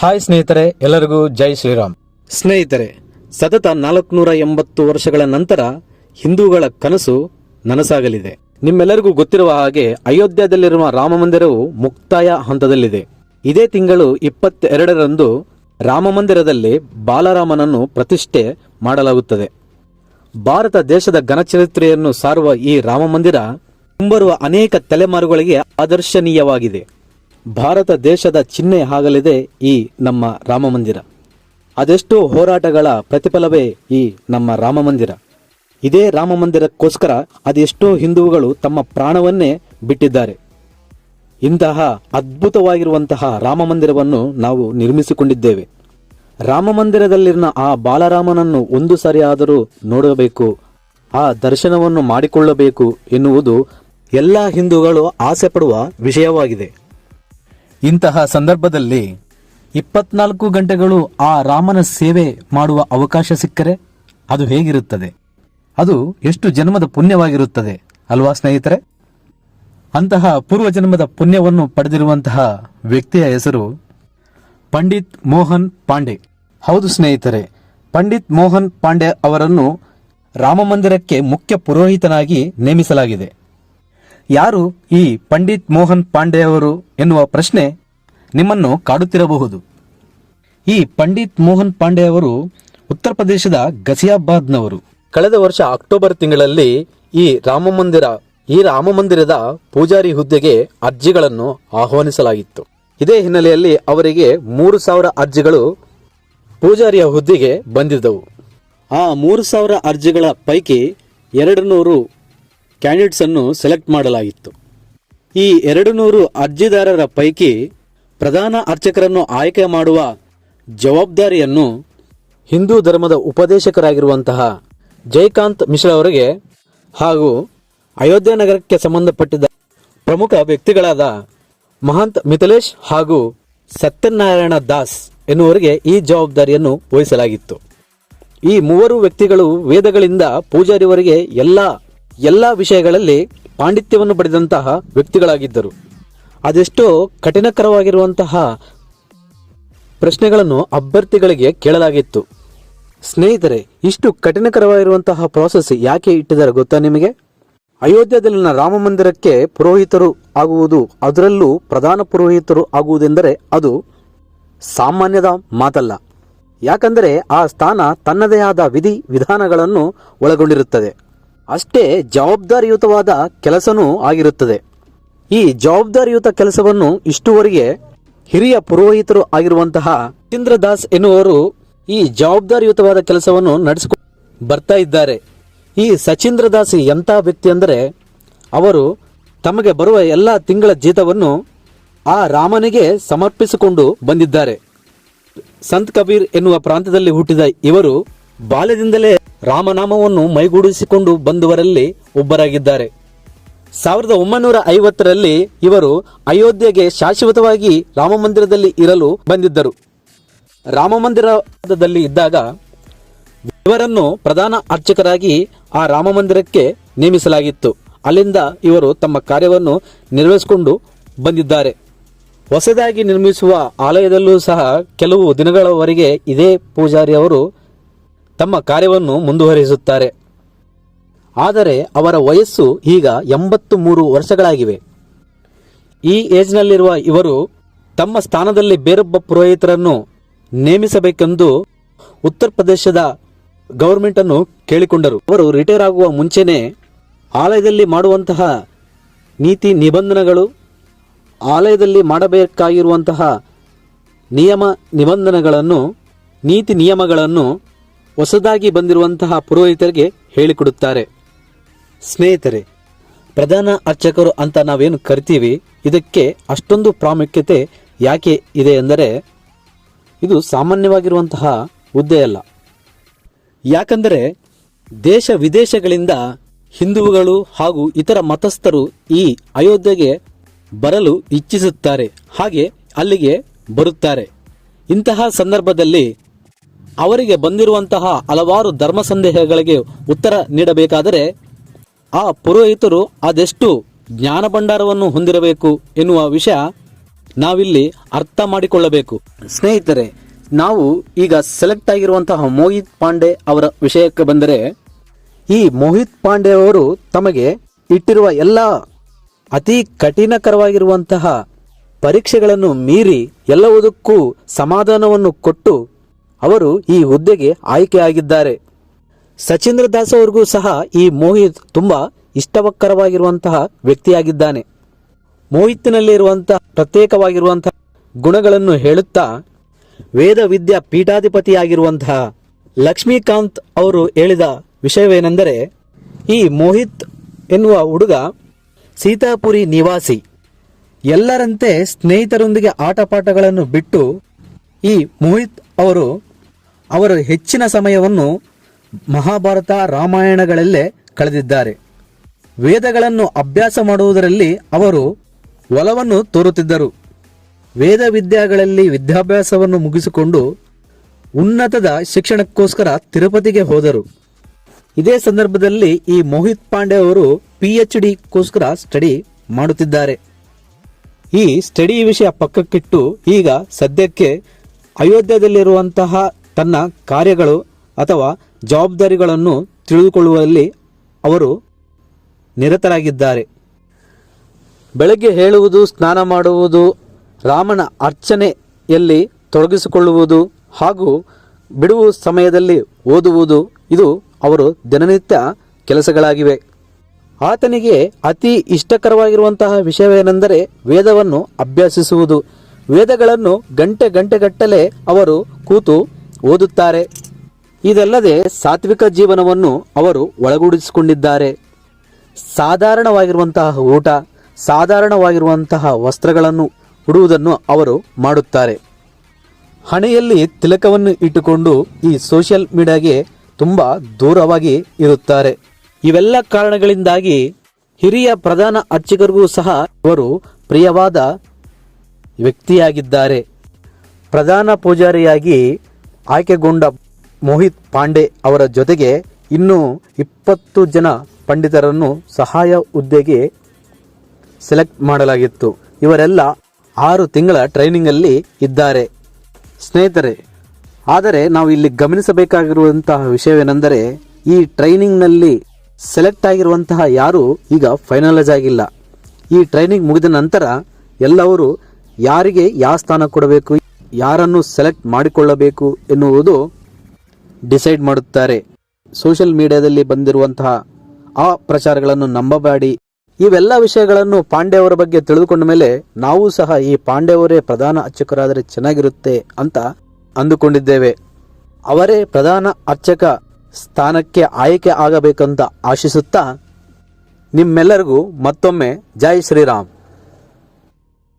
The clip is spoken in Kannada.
ಹಾಯ್ ಸ್ನೇಹಿತರೆ, ಎಲ್ಲರಿಗೂ ಜೈ ಶ್ರೀರಾಮ್. ಸ್ನೇಹಿತರೆ, ಸತತ ನಾಲ್ಕುನೂರ ಎಂಬತ್ತು ವರ್ಷಗಳ ನಂತರ ಹಿಂದೂಗಳ ಕನಸು ನನಸಾಗಲಿದೆ. ನಿಮ್ಮೆಲ್ಲರಿಗೂ ಗೊತ್ತಿರುವ ಹಾಗೆ ಅಯೋಧ್ಯದಲ್ಲಿರುವ ರಾಮ ಮಂದಿರವು ಮುಕ್ತಾಯ ಹಂತದಲ್ಲಿದೆ. ಇದೇ ತಿಂಗಳು ಇಪ್ಪತ್ತೆರಡರಂದು ರಾಮ ಮಂದಿರದಲ್ಲಿ ಬಾಲರಾಮನನ್ನು ಪ್ರತಿಷ್ಠೆ ಮಾಡಲಾಗುತ್ತದೆ. ಭಾರತ ದೇಶದ ಘನಚರಿತ್ರೆಯನ್ನು ಸಾರುವ ಈ ರಾಮ ಮಂದಿರ ಮುಂಬರುವ ಅನೇಕ ತಲೆಮಾರುಗಳಿಗೆ ಆದರ್ಶನೀಯವಾಗಿದೆ. ಭಾರತ ದೇಶದ ಚಿಹ್ನೆ ಆಗಲಿದೆ ಈ ನಮ್ಮ ರಾಮ ಮಂದಿರ ಅದೆಷ್ಟೋ ಹೋರಾಟಗಳ ಪ್ರತಿಫಲವೇ ಈ ನಮ್ಮ ರಾಮ ಮಂದಿರ ಇದೇ ರಾಮ ಮಂದಿರಕ್ಕೋಸ್ಕರ ಅದೆಷ್ಟೋ ಹಿಂದೂಗಳು ತಮ್ಮ ಪ್ರಾಣವನ್ನೇ ಬಿಟ್ಟಿದ್ದಾರೆ. ಇಂತಹ ಅದ್ಭುತವಾಗಿರುವಂತಹ ರಾಮ ಮಂದಿರವನ್ನು ನಾವು ನಿರ್ಮಿಸಿಕೊಂಡಿದ್ದೇವೆ. ರಾಮ ಮಂದಿರದಲ್ಲಿನ ಆ ಬಾಲರಾಮನನ್ನು ಒಂದು ಸರಿಯಾದರೂ ನೋಡಬೇಕು, ಆ ದರ್ಶನವನ್ನು ಮಾಡಿಕೊಳ್ಳಬೇಕು ಎನ್ನುವುದು ಎಲ್ಲ ಹಿಂದೂಗಳು ಆಸೆ ಪಡುವ ವಿಷಯವಾಗಿದೆ. ಇಂತಹ ಸಂದರ್ಭದಲ್ಲಿ ಇಪ್ಪತ್ನಾಲ್ಕು ಗಂಟೆಗಳು ಆ ರಾಮನ ಸೇವೆ ಮಾಡುವ ಅವಕಾಶ ಸಿಕ್ಕರೆ ಅದು ಹೇಗಿರುತ್ತದೆ? ಅದು ಎಷ್ಟು ಜನ್ಮದ ಪುಣ್ಯವಾಗಿರುತ್ತದೆ, ಅಲ್ವಾ ಸ್ನೇಹಿತರೆ? ಅಂತಹ ಪೂರ್ವಜನ್ಮದ ಪುಣ್ಯವನ್ನು ಪಡೆದಿರುವಂತಹ ವ್ಯಕ್ತಿಯ ಹೆಸರು ಪಂಡಿತ್ ಮೋಹನ್ ಪಾಂಡೆ. ಹೌದು ಸ್ನೇಹಿತರೆ, ಪಂಡಿತ್ ಮೋಹನ್ ಪಾಂಡೆ ಅವರನ್ನು ರಾಮ ಮಂದಿರಕ್ಕೆ ಮುಖ್ಯ ಪುರೋಹಿತನಾಗಿ ನೇಮಿಸಲಾಗಿದೆ. ಯಾರು ಈ ಪಂಡಿತ್ ಮೋಹನ್ ಪಾಂಡೆ ಅವರು ಎನ್ನುವ ಪ್ರಶ್ನೆ ನಿಮ್ಮನ್ನು ಕಾಡುತ್ತಿರಬಹುದು. ಈ ಪಂಡಿತ್ ಮೋಹನ್ ಪಾಂಡೆ ಅವರು ಉತ್ತರ ಪ್ರದೇಶದ ಗಸಿಯಾಬಾದ್ನವರು ಕಳೆದ ವರ್ಷ ಅಕ್ಟೋಬರ್ ತಿಂಗಳಲ್ಲಿ ಈ ರಾಮ ಮಂದಿರ ಈ ರಾಮ ಮಂದಿರದ ಪೂಜಾರಿ ಹುದ್ದೆಗೆ ಅರ್ಜಿಗಳನ್ನು ಆಹ್ವಾನಿಸಲಾಗಿತ್ತು. ಇದೇ ಹಿನ್ನೆಲೆಯಲ್ಲಿ ಅವರಿಗೆ ಮೂರು ಸಾವಿರ ಅರ್ಜಿಗಳು ಪೂಜಾರಿಯ ಹುದ್ದೆಗೆ ಬಂದಿದ್ದವು. ಆ ಮೂರು ಸಾವಿರ ಅರ್ಜಿಗಳ ಪೈಕಿ ಎರಡು ನೂರು ಕ್ಯಾಂಡಿಡೇಟ್ಸ್ ಅನ್ನು ಸೆಲೆಕ್ಟ್ ಮಾಡಲಾಗಿತ್ತು. ಈ ಎರಡು ನೂರು ಅರ್ಜಿದಾರರ ಪೈಕಿ ಪ್ರಧಾನ ಅರ್ಚಕರನ್ನು ಆಯ್ಕೆ ಮಾಡುವ ಜವಾಬ್ದಾರಿಯನ್ನು ಹಿಂದೂ ಧರ್ಮದ ಉಪದೇಶಕರಾಗಿರುವಂತಹ ಜಯಕಾಂತ್ ಮಿಶ್ರಾ ಅವರಿಗೆ ಹಾಗೂ ಅಯೋಧ್ಯ ನಗರಕ್ಕೆ ಸಂಬಂಧಪಟ್ಟಿದ್ದ ಪ್ರಮುಖ ವ್ಯಕ್ತಿಗಳಾದ ಮಹಂತ್ ಮಿಥಲೇಶ್ ಹಾಗೂ ಸತ್ಯನಾರಾಯಣ ದಾಸ್ ಎನ್ನುವರಿಗೆ ಈ ಜವಾಬ್ದಾರಿಯನ್ನು ವಹಿಸಲಾಗಿತ್ತು. ಈ ಮೂವರು ವ್ಯಕ್ತಿಗಳು ವೇದಗಳಿಂದ ಪೂಜಾರಿವರೆಗೆ ಎಲ್ಲ ಎಲ್ಲ ವಿಷಯಗಳಲ್ಲಿ ಪಾಂಡಿತ್ಯವನ್ನು ಪಡೆದಂತಹ ವ್ಯಕ್ತಿಗಳಾಗಿದ್ದರು. ಅದೆಷ್ಟೋ ಕಠಿಣಕರವಾಗಿರುವಂತಹ ಪ್ರಶ್ನೆಗಳನ್ನು ಅಭ್ಯರ್ಥಿಗಳಿಗೆ ಕೇಳಲಾಗಿತ್ತು. ಸ್ನೇಹಿತರೆ, ಇಷ್ಟು ಕಠಿಣಕರವಾಗಿರುವಂತಹ ಪ್ರಾಸೆಸ್ ಯಾಕೆ ಇಟ್ಟಿದ್ದಾರೆ ಗೊತ್ತಾ ನಿಮಗೆ? ಅಯೋಧ್ಯದಲ್ಲಿನ ರಾಮ ಮಂದಿರಕ್ಕೆ ಪುರೋಹಿತರು ಆಗುವುದು ಅದರಲ್ಲೂ ಪ್ರಧಾನ ಪುರೋಹಿತರು ಆಗುವುದೆಂದರೆ ಅದು ಸಾಮಾನ್ಯದ ಮಾತಲ್ಲ. ಯಾಕಂದರೆ ಆ ಸ್ಥಾನ ತನ್ನದೇ ಆದ ವಿಧಿ ವಿಧಾನಗಳನ್ನು ಒಳಗೊಂಡಿರುತ್ತದೆ. ಅಷ್ಟೇ ಜವಾಬ್ದಾರಿಯುತವಾದ ಕೆಲಸನೂ ಆಗಿರುತ್ತದೆ. ಈ ಜವಾಬ್ದಾರಿಯುತ ಕೆಲಸವನ್ನು ಇಷ್ಟುವರೆಗೆ ಹಿರಿಯ ಪುರೋಹಿತರು ಆಗಿರುವಂತಹ ಚಂದ್ರ ದಾಸ್ ಎನ್ನುವರು ಈ ಜವಾಬ್ದಾರಿಯುತವಾದ ಕೆಲಸವನ್ನು ನಡೆಸಿಕೊಂಡು ಬರ್ತಾ ಇದ್ದಾರೆ. ಈ ಸಚೀಂದ್ರ ದಾಸ್ ಎಂಥ ವ್ಯಕ್ತಿ ಅಂದರೆ ಅವರು ತಮಗೆ ಬರುವ ಎಲ್ಲ ತಿಂಗಳ ಜೀತವನ್ನು ಆ ರಾಮನಿಗೆ ಸಮರ್ಪಿಸಿಕೊಂಡು ಬಂದಿದ್ದಾರೆ. ಸಂತ್ ಕಬೀರ್ ಎನ್ನುವ ಪ್ರಾಂತದಲ್ಲಿ ಹುಟ್ಟಿದ ಇವರು ಬಾಲ್ಯದಿಂದಲೇ ರಾಮನಾಮವನ್ನು ಮೈಗೂಡಿಸಿಕೊಂಡು ಬಂದವರಲ್ಲಿ ಒಬ್ಬರಾಗಿದ್ದಾರೆ. ಸಾವಿರದ ಒಂಬೈನೂರ ಐವತ್ತರಲ್ಲಿ ಇವರು ಅಯೋಧ್ಯೆಗೆ ಶಾಶ್ವತವಾಗಿ ರಾಮಮಂದಿರದಲ್ಲಿ ಇರಲು ಬಂದಿದ್ದರು. ರಾಮಮಂದಿರದಲ್ಲಿ ಇದ್ದಾಗ ಇವರನ್ನು ಪ್ರಧಾನ ಅರ್ಚಕರಾಗಿ ಆ ರಾಮಮಂದಿರಕ್ಕೆ ನೇಮಿಸಲಾಗಿತ್ತು. ಅಲ್ಲಿಂದ ಇವರು ತಮ್ಮ ಕಾರ್ಯವನ್ನು ನಿರ್ವಹಿಸಿಕೊಂಡು ಬಂದಿದ್ದಾರೆ. ಹೊಸದಾಗಿ ನಿರ್ಮಿಸುವ ಆಲಯದಲ್ಲೂ ಸಹ ಕೆಲವು ದಿನಗಳವರೆಗೆ ಇದೇ ಪೂಜಾರಿ ಅವರು ತಮ್ಮ ಕಾರ್ಯವನ್ನು ಮುಂದುವರಿಸುತ್ತಾರೆ. ಆದರೆ ಅವರ ವಯಸ್ಸು ಈಗ ಎಂಬತ್ತು ಮೂರು ವರ್ಷಗಳಾಗಿವೆ. ಈ ಏಜ್ನಲ್ಲಿರುವ ಇವರು ತಮ್ಮ ಸ್ಥಾನದಲ್ಲಿ ಬೇರೊಬ್ಬ ಪುರೋಹಿತರನ್ನು ನೇಮಿಸಬೇಕೆಂದು ಉತ್ತರ ಪ್ರದೇಶದ ಗವರ್ಮೆಂಟ್ ಅನ್ನು ಕೇಳಿಕೊಂಡರು. ಅವರು ರಿಟೈರ್ ಆಗುವ ಮುಂಚೆನೆ ಆಲಯದಲ್ಲಿ ಮಾಡುವಂತಹ ನೀತಿ ನಿಬಂಧನೆಗಳು, ಆಲಯದಲ್ಲಿ ಮಾಡಬೇಕಾಗಿರುವಂತಹ ನಿಯಮ ನಿಬಂಧನೆಗಳನ್ನು, ನೀತಿ ನಿಯಮಗಳನ್ನು ಹೊಸದಾಗಿ ಬಂದಿರುವಂತಹ ಪುರೋಹಿತರಿಗೆ ಹೇಳಿಕೊಡುತ್ತಾರೆ. ಸ್ನೇಹಿತರೆ, ಪ್ರಧಾನ ಅರ್ಚಕರು ಅಂತ ನಾವೇನು ಕರಿತೀವಿ? ಇದಕ್ಕೆ ಅಷ್ಟೊಂದು ಪ್ರಾಮುಖ್ಯತೆ ಯಾಕೆ ಇದೆ ಎಂದರೆ, ಇದು ಸಾಮಾನ್ಯವಾಗಿರುವಂತಹ ಹುದ್ದೆಯಲ್ಲ ಯಾಕಂದರೆ, ದೇಶ ವಿದೇಶಗಳಿಂದ ಹಿಂದೂಗಳು ಹಾಗೂ ಇತರ ಮತಸ್ಥರು ಈ ಅಯೋಧ್ಯೆಗೆ ಬರಲು ಇಚ್ಛಿಸುತ್ತಾರೆ. ಹಾಗೆ ಅಲ್ಲಿಗೆ ಬರುತ್ತಾರೆ. ಇಂತಹ ಸಂದರ್ಭದಲ್ಲಿ ಅವರಿಗೆ ಬಂದಿರುವಂತಹ ಹಲವಾರು ಧರ್ಮ ಸಂದೇಹಗಳಿಗೆ ಉತ್ತರ ನೀಡಬೇಕಾದರೆ ಆ ಪುರೋಹಿತರು ಅದೆಷ್ಟು ಜ್ಞಾನ ಭಂಡಾರವನ್ನು ಹೊಂದಿರಬೇಕು ಎನ್ನುವ ವಿಷಯ ನಾವಿಲ್ಲಿ ಅರ್ಥ ಮಾಡಿಕೊಳ್ಳಬೇಕು. ಸ್ನೇಹಿತರೆ, ನಾವು ಈಗ ಸೆಲೆಕ್ಟ್ ಆಗಿರುವಂತಹ ಮೋಹಿತ್ ಪಾಂಡೆ ಅವರ ವಿಷಯಕ್ಕೆ ಬಂದರೆ, ಈ ಮೋಹಿತ್ ಪಾಂಡೆ ಅವರು ತಮಗೆ ಇಟ್ಟಿರುವ ಎಲ್ಲ ಅತಿ ಕಠಿಣಕರವಾಗಿರುವಂತಹ ಪರೀಕ್ಷೆಗಳನ್ನು ಮೀರಿ ಎಲ್ಲವುದಕ್ಕೂ ಸಮಾಧಾನವನ್ನು ಕೊಟ್ಟು ಅವರು ಈ ಹುದ್ದೆಗೆ ಆಯ್ಕೆಯಾಗಿದ್ದಾರೆ ಸಚೀಂದ್ರ ದಾಸ್ ಅವರಿಗೂ ಸಹ ಈ ಮೋಹಿತ್ ತುಂಬಾ ಇಷ್ಟವಕ್ಕರವಾಗಿರುವಂತಹ ವ್ಯಕ್ತಿಯಾಗಿದ್ದಾನೆ. ಮೋಹಿತ್ನಲ್ಲಿರುವಂತಹ ಪ್ರತ್ಯೇಕವಾಗಿರುವಂತಹ ಗುಣಗಳನ್ನು ಹೇಳುತ್ತಾ, ವೇದ ವಿದ್ಯಾ ಪೀಠಾಧಿಪತಿಯಾಗಿರುವಂತಹ ಲಕ್ಷ್ಮೀಕಾಂತ್ ಅವರು ಹೇಳಿದ ವಿಷಯವೇನೆಂದರೆ, ಈ ಮೋಹಿತ್ ಎನ್ನುವ ಹುಡುಗ ಸೀತಾಪುರಿ ನಿವಾಸಿ. ಎಲ್ಲರಂತೆ ಸ್ನೇಹಿತರೊಂದಿಗೆ ಆಟಪಾಠಗಳನ್ನು ಬಿಟ್ಟು ಈ ಮೋಹಿತ್ ಅವರು ಅವರು ಹೆಚ್ಚಿನ ಸಮಯವನ್ನು ಮಹಾಭಾರತ ರಾಮಾಯಣಗಳಲ್ಲೇ ಕಳೆದಿದ್ದಾರೆ. ವೇದಗಳನ್ನು ಅಭ್ಯಾಸ ಮಾಡುವುದರಲ್ಲಿ ಅವರು ಒಲವನ್ನು ತೋರುತ್ತಿದ್ದರು. ವೇದ ವಿದ್ಯಾಗಳಲ್ಲಿ ವಿದ್ಯಾಭ್ಯಾಸವನ್ನು ಮುಗಿಸಿಕೊಂಡು ಉನ್ನತದ ಶಿಕ್ಷಣಕ್ಕೋಸ್ಕರ ತಿರುಪತಿಗೆ ಹೋದರು. ಇದೇ ಸಂದರ್ಭದಲ್ಲಿ ಈ ಮೋಹಿತ್ ಪಾಂಡೆ ಅವರು ಪಿ ಎಚ್ ಡಿಗೋಸ್ಕರ ಸ್ಟಡಿ ಮಾಡುತ್ತಿದ್ದಾರೆ. ಈ ಸ್ಟಡಿ ವಿಷಯ ಪಕ್ಕಕ್ಕಿಟ್ಟು ಈಗ ಸದ್ಯಕ್ಕೆ ಅಯೋಧ್ಯದಲ್ಲಿರುವಂತಹ ತನ್ನ ಕಾರ್ಯಗಳು ಅಥವಾ ಜವಾಬ್ದಾರಿಗಳನ್ನು ತಿಳಿದುಕೊಳ್ಳುವಲ್ಲಿ ಅವರು ನಿರತರಾಗಿದ್ದಾರೆ. ಬೆಳಗ್ಗೆ ಹೇಳುವುದು, ಸ್ನಾನ ಮಾಡುವುದು, ರಾಮನ ಅರ್ಚನೆಯಲ್ಲಿ ತೊಡಗಿಸಿಕೊಳ್ಳುವುದು ಹಾಗೂ ಬಿಡುವು ಸಮಯದಲ್ಲಿ ಓದುವುದು, ಇದು ಅವರು ದಿನನಿತ್ಯ ಕೆಲಸಗಳಾಗಿವೆ. ಆತನಿಗೆ ಅತಿ ಇಷ್ಟಕರವಾಗಿರುವಂತಹ ವಿಷಯವೇನೆಂದರೆ ವೇದವನ್ನು ಅಭ್ಯಾಸಿಸುವುದು. ವೇದಗಳನ್ನು ಗಂಟೆ ಗಂಟೆಗಟ್ಟಲೆ ಅವರು ಕೂತು ಓದುತ್ತಾರೆ. ಇದಲ್ಲದೆ ಸಾತ್ವಿಕ ಜೀವನವನ್ನು ಅವರು ಒಳಗೂಡಿಸಿಕೊಂಡಿದ್ದಾರೆ. ಸಾಧಾರಣವಾಗಿರುವಂತಹ ಊಟ, ಸಾಧಾರಣವಾಗಿರುವಂತಹ ವಸ್ತ್ರಗಳನ್ನು ಉಡುವುದನ್ನು ಅವರು ಮಾಡುತ್ತಾರೆ. ಹಣೆಯಲ್ಲಿ ತಿಲಕವನ್ನು ಇಟ್ಟುಕೊಂಡು ಈ ಸೋಷಿಯಲ್ ಮೀಡಿಯಾಗೆ ತುಂಬ ದೂರವಾಗಿ ಇರುತ್ತಾರೆ. ಇವೆಲ್ಲ ಕಾರಣಗಳಿಂದಾಗಿ ಹಿರಿಯ ಪ್ರಧಾನ ಅರ್ಚಕರಿಗೂ ಸಹ ಅವರು ಪ್ರಿಯವಾದ ವ್ಯಕ್ತಿಯಾಗಿದ್ದಾರೆ. ಪ್ರಧಾನ ಪೂಜಾರಿಯಾಗಿ ಆಯ್ಕೆಗೊಂಡ ಮೋಹಿತ್ ಪಾಂಡೆ ಅವರ ಜೊತೆಗೆ ಇನ್ನೂ ಇಪ್ಪತ್ತು ಜನ ಪಂಡಿತರನ್ನು ಸಹಾಯ ಹುದ್ದೆಗೆ ಸೆಲೆಕ್ಟ್ ಮಾಡಲಾಗಿತ್ತು. ಇವರೆಲ್ಲ ಆರು ತಿಂಗಳ ಟ್ರೈನಿಂಗಲ್ಲಿ ಇದ್ದಾರೆ. ಸ್ನೇಹಿತರೆ, ಆದರೆ ನಾವು ಇಲ್ಲಿ ಗಮನಿಸಬೇಕಾಗಿರುವಂತಹ ವಿಷಯವೇನೆಂದರೆ ಈ ಟ್ರೈನಿಂಗ್ನಲ್ಲಿ ಸೆಲೆಕ್ಟ್ ಆಗಿರುವಂತಹ ಯಾರು ಈಗ ಫೈನಲೈಸ್ ಆಗಿಲ್ಲ. ಈ ಟ್ರೈನಿಂಗ್ ಮುಗಿದ ನಂತರ ಎಲ್ಲವರು ಯಾರಿಗೆ ಯಾವ ಸ್ಥಾನ ಕೊಡಬೇಕು ಯಾರನ್ನು ಸೆಲೆಕ್ಟ್ ಮಾಡಿಕೊಳ್ಳಬೇಕು ಎನ್ನುವುದು ಡಿಸೈಡ್ ಮಾಡುತ್ತಾರೆ. ಸೋಷಿಯಲ್ ಮೀಡಿಯಾದಲ್ಲಿ ಬಂದಿರುವಂತಹ ಆ ಪ್ರಚಾರಗಳನ್ನು ನಂಬಬೇಡಿ. ಇವೆಲ್ಲ ವಿಷಯಗಳನ್ನು ಪಾಂಡೆ ಅವರ ಬಗ್ಗೆ ತಿಳಿದುಕೊಂಡ ಮೇಲೆ ನಾವು ಸಹ ಈ ಪಾಂಡೆ ಅವರೇ ಪ್ರಧಾನ ಅರ್ಚಕರಾದರೆ ಚೆನ್ನಾಗಿರುತ್ತೆ ಅಂತ ಅಂದುಕೊಂಡಿದ್ದೇವೆ. ಅವರೇ ಪ್ರಧಾನ ಅರ್ಚಕ ಸ್ಥಾನಕ್ಕೆ ಆಯ್ಕೆ ಆಗಬೇಕಂತ ಆಶಿಸುತ್ತಾ ನಿಮ್ಮೆಲ್ಲರಿಗೂ ಮತ್ತೊಮ್ಮೆ ಜೈ ಶ್ರೀರಾಮ್.